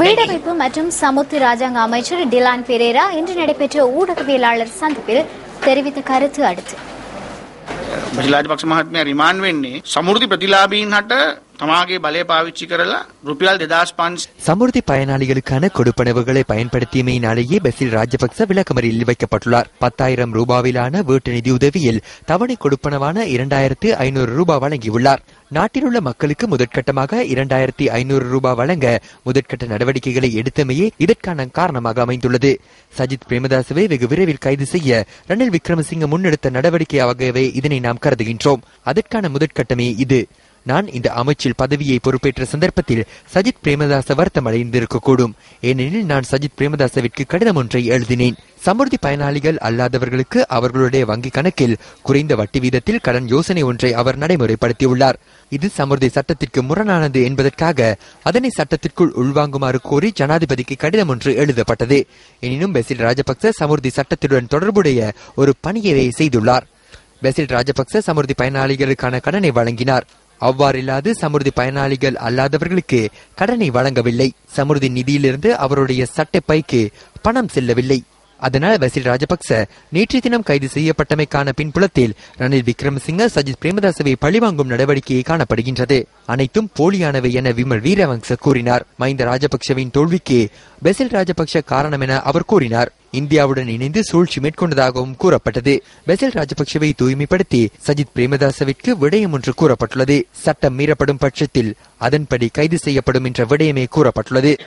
வீடமைப்பு மற்றும் சமுத்தி ராஜாங்க அமைச்சர் டிலான் பெரேரா இன்று நடைபெற்ற ஊடகவியலாளர் சந்திப்பில் தெரிவித்த கருத்து அடுத்து බජලාජපක්ෂ මහත්මය රිමාන් වෙන්නේ සමුෘති ප්‍රතිලාබීන් හට තමාගේ බලය පාවිච්චි කරලා රුපියල් දෙදස් පන්ස් சமுர்த்தி பயனாளிகளுக்கான கொடுப்பனவுகளை பயன்படுத்தியமையினாலேயே பெசில் ராஜபக்ச விளக்கமறியில் வைக்கப்பட்டுள்ளார் பத்தாயிரம் ரூபாவிலான வீட்டு நிதி உதவியில் தவணை கொடுப்பனவான இரண்டாயிரத்து ஐநூறு ரூபாய் வழங்கியுள்ளார் நாட்டில் உள்ள மக்களுக்கு முதற்கட்டமாக இரண்டாயிரத்தி ஐநூறு ரூபாய் வழங்க முதற்கட்ட நடவடிக்கைகளை எடுத்தமையே இதற்கான காரணமாக அமைந்துள்ளது சஜித் பிரேமதாசவை வெகு விரைவில் கைது செய்ய ரணில் விக்ரமசிங்க முன்னெடுத்த நடவடிக்கையாகவே இதனை நாம் கருதுகின்றோம் அதற்கான முதற்கட்டமே இது நான் இந்த அமைச்சில் பதவியை பொறுப்பேற்ற சந்தர்ப்பத்தில் சஜித் பிரேமதாச வருத்தமடைந்திருக்கக்கூடும். ஏனெனில் நான் சஜித் பிரேமதாசவிற்கு கடிதம் ஒன்றை எழுதினேன். சமுர்த்தி பயனாளிகள் அல்லாதவர்களுக்கு அவர்களுடைய வங்கி கணக்கில் குறைந்த வட்டி வீதத்தில் கடன் யோசனை ஒன்றை அவர் நடைமுறைப்படுத்தியுள்ளார். இது சமுர்த்தி சட்டத்திற்கு முரணானது என்பதற்காக அதனை சட்டத்திற்குள் உள்வாங்குமாறு கோரி ஜனாதிபதிக்கு கடிதம் ஒன்று எழுதப்பட்டது. எனினும் பெசில் ராஜபக்ச சமுர்த்தி சட்டத்துடன் தொடர்புடைய ஒரு பணியவே செய்துள்ளார். பெசில் ராஜபக்ச சமுர்த்தி பயனாளிகளுக்கான கடனை வழங்கினார். அவ்வாறில்லாது சமுர்தி பயனாளிகள் அல்லாதவர்களுக்கு கடனை வழங்கவில்லை. சமுர்தி நிதியிலிருந்து அவருடைய சட்டை பைக்கு பணம் செல்லவில்லை. அதனால் வசில் ராஜபக்ச நேற்றைய தினம் கைது செய்யப்பட்டமைக்கான பின்புலத்தில் ரணில் விக்ரமசிங்க சஜித் பிரேமதாசவை பழிவாங்கும் நடவடிக்கையை காணப்படுகின்றது. அனைத்தும் போலியானவை என விமல் வீரவங்ச கூறினார். மஹிந்த ராஜபக்சவின் தோல்விக்கு பெசில் ராஜபக்ச காரணம் என அவர் கூறினார். இந்தியாவுடன் இணைந்து சூழ்ச்சி மேற்கொண்டதாகவும் கூறப்பட்டது. பெசில் ராஜபக்சவை தூய்மைப்படுத்தி சஜித் பிரேமதாசவிற்கு விடயம் ஒன்று கூறப்பட்டுள்ளது. சட்டம் மீறப்படும் பட்சத்தில் அதன்படி கைது செய்யப்படும் என்ற விடயமே கூறப்பட்டுள்ளது.